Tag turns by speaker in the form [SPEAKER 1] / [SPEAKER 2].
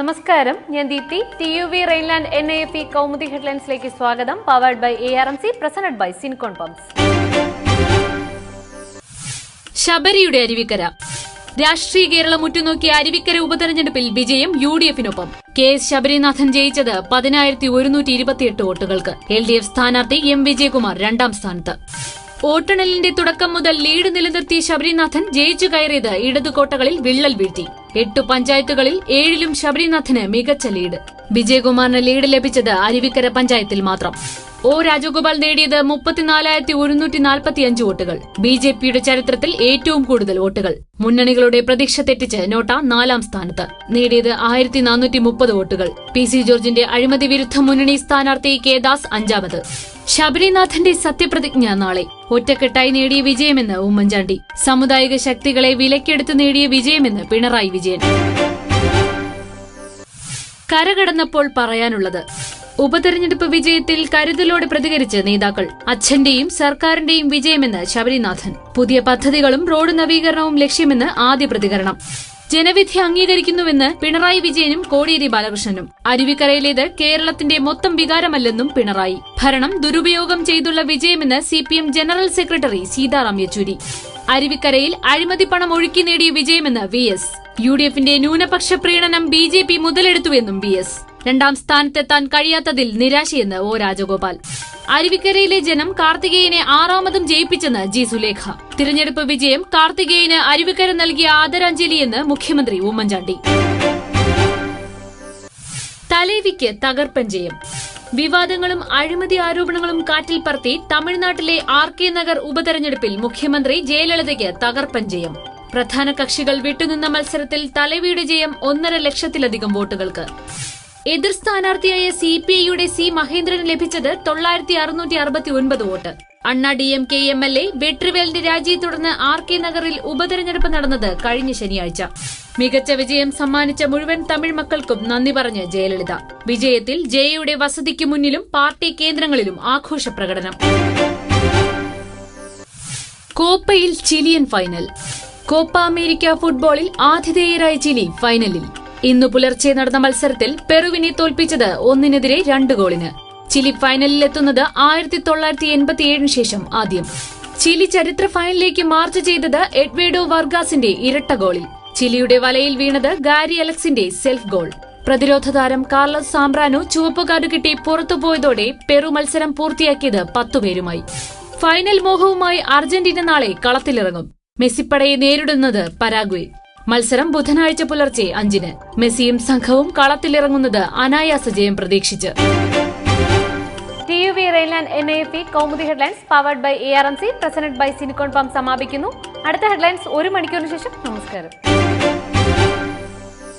[SPEAKER 1] നമസ്കാരം. ഞാൻ Deepthi. T U V Rheinland N I F E Kaumudi ഹെഡ്ലൈൻസിലേക്ക് സ്വാഗതം. Powered by A R M C presented by Sincon pumps.
[SPEAKER 2] ശബരിയുടെ Aruvikkara. രാഷ്ട്രീയ കേരളം ഉറ്റുനോക്കിയ അരുവിക്കര ഉപതെരഞ്ഞെടുപ്പിൽ വിജയം യു ഡി എഫിനൊപ്പം. കെ എസ് ശബരിനാഥൻ ജയിച്ചത് പതിനായിരത്തി ഒരുന്നൂറ്റി ഇരുപത്തിയെട്ട് വോട്ടുകൾക്ക്. എൽ ഡി എഫ് സ്ഥാനാർത്ഥി എം വിജയകുമാർ രണ്ടാം സ്ഥാനത്ത്. വോട്ടെണ്ണലിന്റെ തുടക്കം മുതൽ ലീഡ് നിലനിർത്തിയ ശബരിനാഥൻ ജയിച്ചു കയറിയത് ഇടതുകോട്ടകളിൽ വിള്ളൽ വീഴ്ത്തി. എട്ടു പഞ്ചായത്തുകളിൽ ഏഴിലും ശബരിനാഥന് മികച്ച ലീഡ്. വിജയകുമാറിന് ലീഡ് ലഭിച്ചത് അരുവിക്കര പഞ്ചായത്തിൽ മാത്രം. ഒ രാജഗോപാൽ നേടിയത് മുപ്പത്തിനാലായിരത്തി ഒരുന്നൂറ്റി നാൽപ്പത്തിയഞ്ച് വോട്ടുകൾ. ബി ജെ പിയുടെ ചരിത്രത്തിൽ ഏറ്റവും കൂടുതൽ വോട്ടുകൾ. മുന്നണികളുടെ പ്രതീക്ഷ തെറ്റിച്ച് നോട്ട നാലാം സ്ഥാനത്ത്. നേടിയത് ആയിരത്തി നാനൂറ്റി മുപ്പത് വോട്ടുകൾ. പി സി ജോർജിന്റെ അഴിമതി വിരുദ്ധ മുന്നണി സ്ഥാനാർത്ഥി കെ ദാസ് അഞ്ചാമത്. ശബരിനാഥന്റെ സത്യപ്രതിജ്ഞ നാളെ. ഒറ്റക്കെട്ടായി നേടിയ വിജയമെന്ന് ഉമ്മൻചാണ്ടി. സാമുദായിക ശക്തികളെ വിലക്കെടുത്ത് നേടിയ വിജയമെന്ന് പിണറായി വിജയൻ. കരകടന്നപ്പോൾ പറയാനുള്ളത് ഉപതെരഞ്ഞെടുപ്പ് വിജയത്തിൽ കരുതലോടെ പ്രതികരിച്ച് നേതാക്കൾ അച്ഛന്റെയും സർക്കാരിന്റെയും വിജയമെന്ന് ശബരിനാഥൻ. പുതിയ പദ്ധതികളും റോഡ് നവീകരണവും ലക്ഷ്യമെന്ന് ആദ്യ പ്രതികരണം. ജനവിധി അംഗീകരിക്കുന്നുവെന്ന് പിണറായി വിജയനും കോടിയേരി ബാലകൃഷ്ണനും. അരുവിക്കരയിലേത് കേരളത്തിന്റെ മൊത്തം വികാരമല്ലെന്നും പിണറായി. ഭരണം ദുരുപയോഗം ചെയ്തുള്ള വിജയമെന്ന് C general secretary Sitaram Yechury. അരുവിക്കരയിൽ അഴിമതി പണം ഒഴുക്കി നേടിയ വിജയമെന്ന് വി എസ്. യു ഡി എഫിന്റെ ന്യൂനപക്ഷ പ്രീണനം ബി ജെ പി മുതലെടുത്തുവെന്നും വി എസ്. രണ്ടാം സ്ഥാനത്തെത്താൻ കഴിയാത്തതിൽ നിരാശയെന്ന് ഒ രാജഗോപാൽ. അരുവിക്കരയിലെ ജനം കാർത്തികേയനെ ആറാമതും ജയിപ്പിച്ചെന്ന് ജി സുലേഖ. തിരഞ്ഞെടുപ്പ് വിജയം കാർത്തികേയന് അരുവിക്കര നൽകിയ ആദരാഞ്ജലിയെന്ന് മുഖ്യമന്ത്രി ഉമ്മൻചാണ്ടി. തലേവിക്ക് തകർപ്പൻ ജയം. വിവാദങ്ങളും അഴിമതി ആരോപണങ്ങളും കാറ്റിൽ പറത്തി തമിഴ്നാട്ടിലെ ആർ കെ നഗർ ഉപതെരഞ്ഞെടുപ്പിൽ മുഖ്യമന്ത്രി ജയലളിതയ്ക്ക് തകർപ്പൻ ജയം. പ്രധാന കക്ഷികൾ വിട്ടുനിന്ന മത്സരത്തിൽ തലവിയുടെ ജയം ഒന്നര ലക്ഷത്തിലധികം വോട്ടുകൾക്ക്. എതിർ സ്ഥാനാർത്ഥിയായ സി പി ഐയുടെ സി മഹേന്ദ്രന് ലഭിച്ചത് തൊള്ളായിരത്തി അറുന്നൂറ്റി അറുപത്തി ഒൻപത് vote. Anna D M K M L A വെട്രിവേലിന്റെ രാജിയെ തുടർന്ന് ആർ കെ നഗറിൽ ഉപതെരഞ്ഞെടുപ്പ് നടന്നത് കഴിഞ്ഞ ശനിയാഴ്ച. മികച്ച വിജയം സമ്മാനിച്ച മുഴുവൻ തമിഴ് മക്കൾക്കും നന്ദി പറഞ്ഞ് ജയലളിത. വിജയത്തിൽ ജയയുടെ വസതിക്ക് മുന്നിലും പാർട്ടി കേന്ദ്രങ്ങളിലും ആഘോഷ പ്രകടനം. കോപ്പയിൽ ചിലിയൻ ഫൈനൽ. കോപ്പ അമേരിക്ക ഫുട്ബോളിൽ ആതിഥേയരായ ചിലി ഫൈനലിൽ. ഇന്നു പുലർച്ചെ നടന്ന മത്സരത്തിൽ പെറുവിനെ തോൽപ്പിച്ചത് ഒന്നിനെതിരെ രണ്ട് ഗോളിന്. ചിലി ഫൈനലിലെത്തുന്നത് ആയിരത്തി തൊള്ളായിരത്തി എൺപത്തിയേഴിന് ശേഷം ആദ്യം. ചിലി ചരിത്ര ഫൈനലിലേക്ക് മാർച്ച് ചെയ്തത് എഡ്വേഡോ വർഗാസിന്റെ ഇരട്ട ഗോളിൽ. ചിലിയുടെ വലയിൽ വീണത് ഗാരി അലക്സിന്റെ സെൽഫ് ഗോൾ. പ്രതിരോധ താരം കാർലോസ് സാംബ്രാനോ ചുവപ്പുകാർഡ് കിട്ടി പുറത്തുപോയതോടെ പെറു മത്സരം പൂർത്തിയാക്കിയത് പത്തുപേരുമായി ഫൈനൽ മോഹവുമായി അർജന്റീന നാളെ കളത്തിലിറങ്ങും. മെസ്സിപ്പടയെ നേരിടുന്നത് പരാഗ്വേ. മത്സരം ബുധനാഴ്ച പുലർച്ചെ അഞ്ചിന്. മെസ്സിയും സംഘവും കളത്തിലിറങ്ങുന്നത് അനായാസ ജയം പ്രതീക്ഷിച്ച്.
[SPEAKER 1] T U V Rheinland N I headlines powered by A R M C presented by Sincon pump സമാപിക്കുന്നു. അടുത്ത ഹെഡ്ലൈൻസ് ഒരു മണിക്കൂറിന് ശേഷം. നമസ്കാരം.